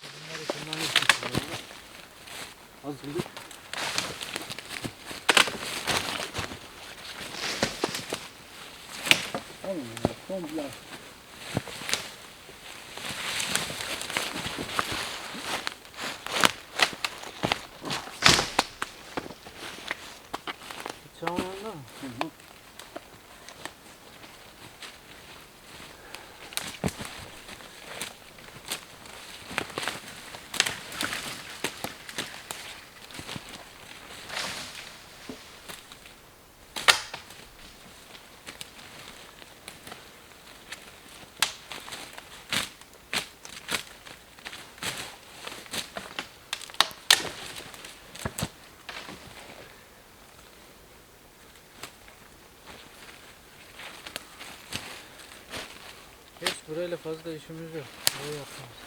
Kullanırsın. Hazırlık. Allah komple. Bıçağın orada mı? Hı hı. Hiç burayla fazla işimiz yok. Burayı yapmamız.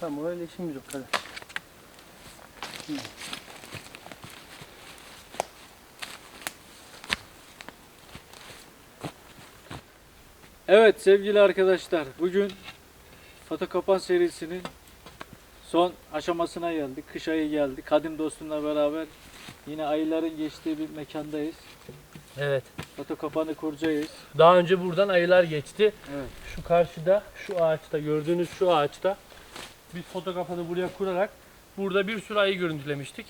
Tamam öyle işimiz yok hadi. Evet sevgili arkadaşlar bugün Fotokopan serisinin son aşamasına geldik. Kış ayı geldi. Kadim dostumla beraber yine ayıların geçtiği bir mekandayız. Evet. Fotokopanı kuracağız. Daha önce buradan ayılar geçti. Evet. Şu karşıda, şu ağaçta, gördüğünüz şu ağaçta biz fotoğrafını buraya kurarak burada bir sürü ayı görüntülemiştik.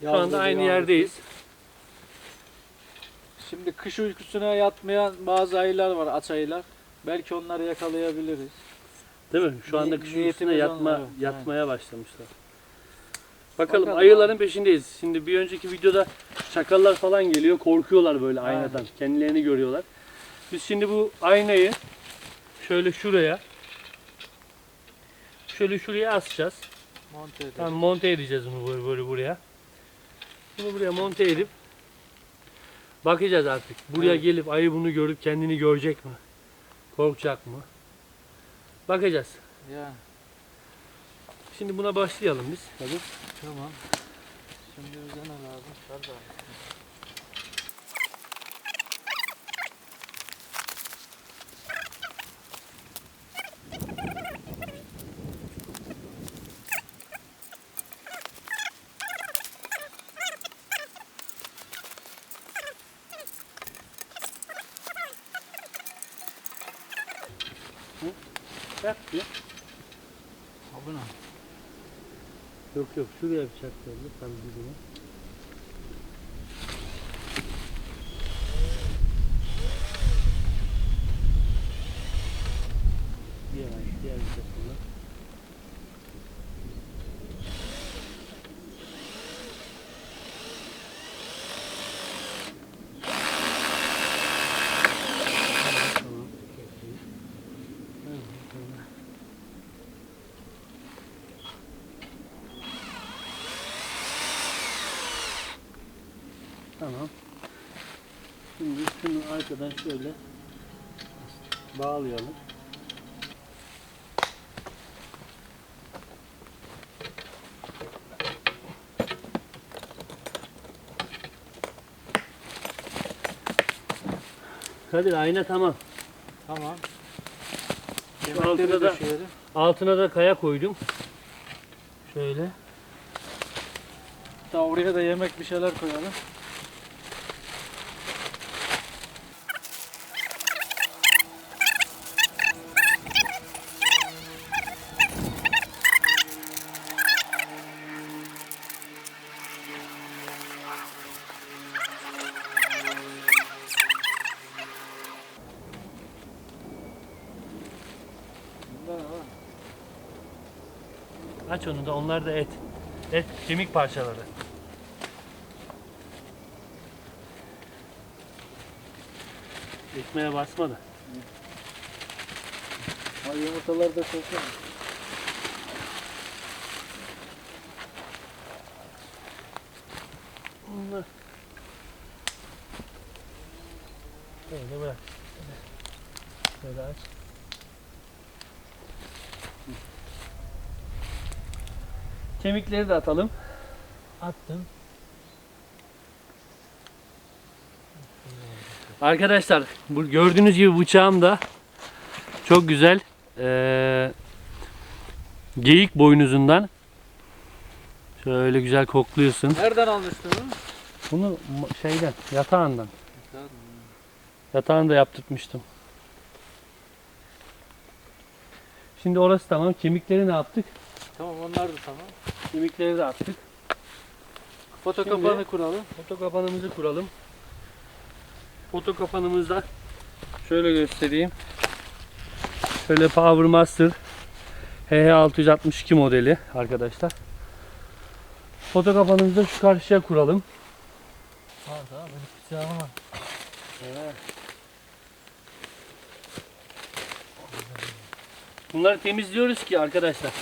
Şu anda aynı yerdeyiz. Şimdi kış uykusuna yatmayan bazı ayılar var, aç ayılar. Belki onları yakalayabiliriz. Değil mi? Şu anda Ni- kış niyetimiz uykusuna yatma, onlar, evet. yatmaya başlamışlar. Bakalım, Bakalım ayıların peşindeyiz. Şimdi bir önceki videoda çakallar falan geliyor. Korkuyorlar böyle Aynen. aynadan. Kendilerini görüyorlar. Biz şimdi bu aynayı şöyle şuraya şöyle şuraya asacağız. Monte edelim. Tamam monte edeceğiz bunu böyle, böyle buraya. Bunu buraya monte edip bakacağız artık. Buraya Evet. gelip ayı bunu görüp kendini görecek mi? Korkacak mı? Bakacağız. Yani Şimdi buna başlayalım biz. Hadi. tamam. Şimdi bize ne lazım? Bak bir. Ha bu ne? Yok yok şuraya bıçak geldi. Tam dibine. Diğer, diğer bıçakla. Tamam. Peki. Evet, tamam. Tamam. Şimdi şunu arkadan şöyle bağlayalım. Kadir ayna tamam. Tamam. Altına da-. Altına da kaya koydum. Şöyle. Hatta oraya da yemek bir şeyler koyalım. Aç onu da onlar da et. Et kemik parçaları. Ekmeğe basma da. Ha yumurtaları da koysana. Bunlar. Böyle bırak. Böyle aç. Kemikleri de atalım. Attım. Arkadaşlar bu gördüğünüz gibi bıçağım da çok güzel eee, geyik boynuzundan şöyle güzel kokluyorsun. Nereden almıştın onu? Bunu şeyden yatağından yatağında yaptırtmıştım. Şimdi orası tamam. Kemikleri ne yaptık? Tamam onlar da tamam. Kemikleri de attık. Foto Şimdi- kapağını kuralım. Foto kapanımızı kuralım. Foto kapanımızda şöyle göstereyim. Şöyle Power Master HH662 modeli arkadaşlar. Foto kapanımızı da şu karşıya kuralım. Bıçağım var. Bunları temizliyoruz ki arkadaşlar.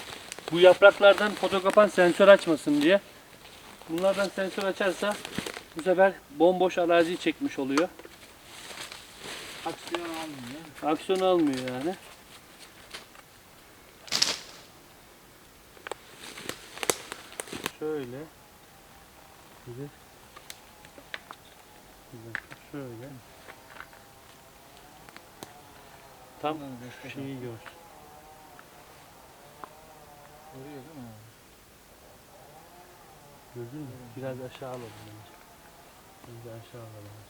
Bu yapraklardan foto kapan sensör açmasın diye. Bunlardan sensör açarsa bu sefer bomboş araziyi çekmiş oluyor. Aksiyon almıyor. Aksiyon almıyor yani. Şöyle. Bir Şöyle. Tam şeyi gör. Vuruyor değil mi? Gördün mü? Biraz aşağı alalım bence. Biraz aşağı alalım.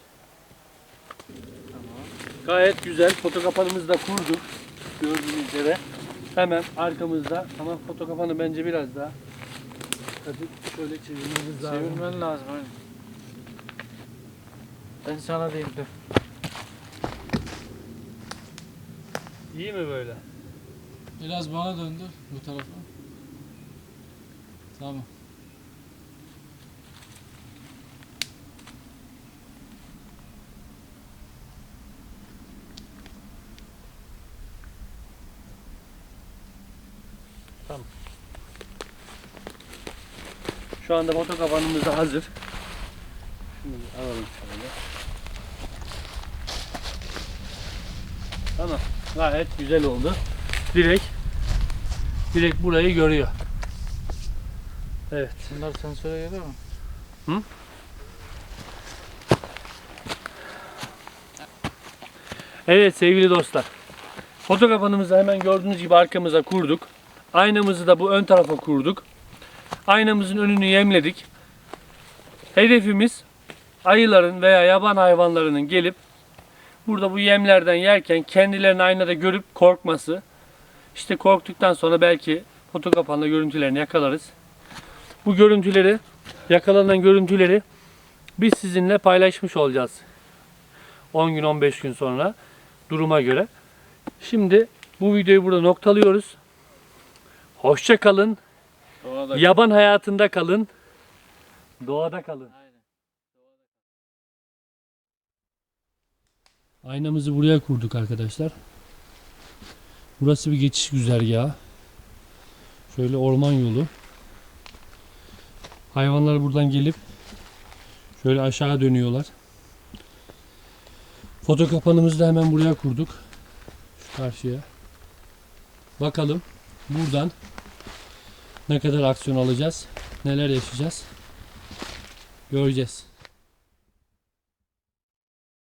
Tamam. Gayet güzel. Foto kapanımızı da kurduk. Gördüğünüz üzere. Hemen arkamızda ama foto kapanı bence biraz daha Hadi şöyle çevirmemiz lazım. Çevirmen lazım aynen. Ben sana diyeyim dur. İyi mi böyle? Biraz bana döndür bu tarafa. Tamam. Şu anda foto kapanımız da hazır. Şunu alalım şöyle. Tamam. Gayet güzel oldu. Direkt direkt burayı görüyor. Evet. Bunlar sensöre geliyor mu? Evet sevgili dostlar. Foto kapanımızı hemen gördüğünüz gibi arkamıza kurduk. Aynamızı da bu ön tarafa kurduk. Aynamızın önünü yemledik. Hedefimiz ayıların veya yaban hayvanlarının gelip burada bu yemlerden yerken kendilerini aynada görüp korkması. İşte korktuktan sonra belki foto kapanla görüntülerini yakalarız. Bu görüntüleri, yakalanan görüntüleri biz sizinle paylaşmış olacağız. 10 gün 15 gün sonra duruma göre. Şimdi bu videoyu burada noktalıyoruz. Hoşça kalın. Doğada. Yaban hayatında kalın. Doğada kalın. Aynen. Aynamızı buraya kurduk arkadaşlar. Burası bir geçiş güzergahı. Şöyle orman yolu. Hayvanlar buradan gelip şöyle aşağı dönüyorlar. Foto kapanımızı da hemen buraya kurduk. Şu karşıya. Bakalım buradan ne kadar aksiyon alacağız, neler yaşayacağız göreceğiz.